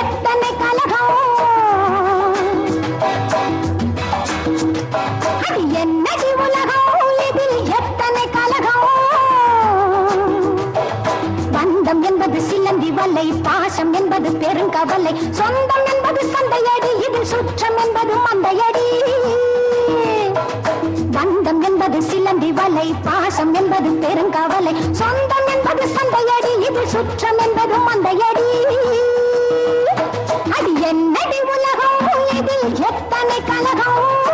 உலகம் எத்தனை கலகம்? அது என்னடி உலகம்? இதில் எத்தனை கலகம்? பந்தம் என்பது சிலந்தி வல்லை பாசம் என்பது பெருங்கவலை சொந்தம் என்பது சந்தையடி இதில் சுற்றம் என்பது மந்தையடி. பந்தம் என்பது சிலந்தி வலை பாசம் என்பது பெருங்கவலை சொந்தம் என்பது சந்தையடி இது சுற்றம் என்பது மந்தையடி. Oh!